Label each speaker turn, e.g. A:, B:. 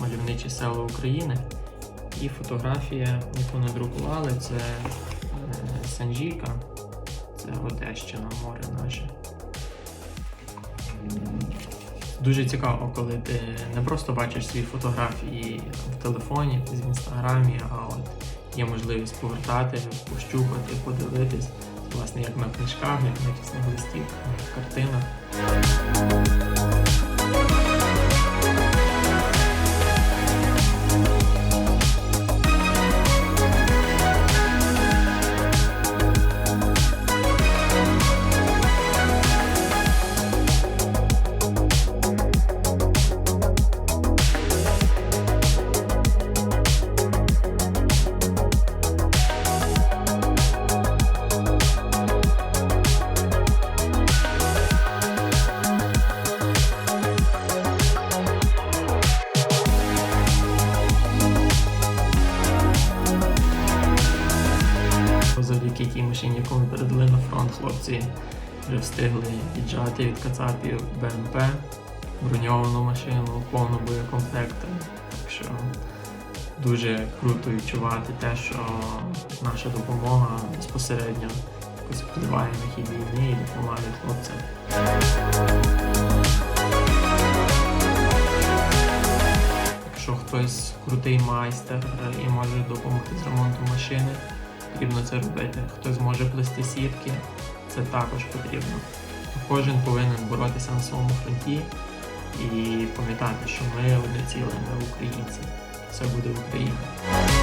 A: мальовничі села України. І фотографія, яку надрукували, це е, Санжіка, це Одещина, море наше. Дуже цікаво, коли ти не просто бачиш свої фотографії в телефоні, в інстаграмі, а от є можливість повертати, пощупати, подивитись. Власне, як на книжках, як на якихось листівках, як в картинах. Тій машині, яку ми передали на фронт, хлопці вже встигли віджати від Кацапів БМП, броньовану машину, повну боєкомплекту. Так що дуже круто відчувати те, що наша допомога безпосередньо якось впливає на хід війни і допомагає хлопцям. Якщо хтось крутий майстер е, і може допомогти з ремонтом машини, потрібно це робити. Хто зможе плести сітки, це також потрібно. Кожен повинен боротися на своєму фронті і пам'ятати, що ми одне ціле, ми українці. Все буде Україна.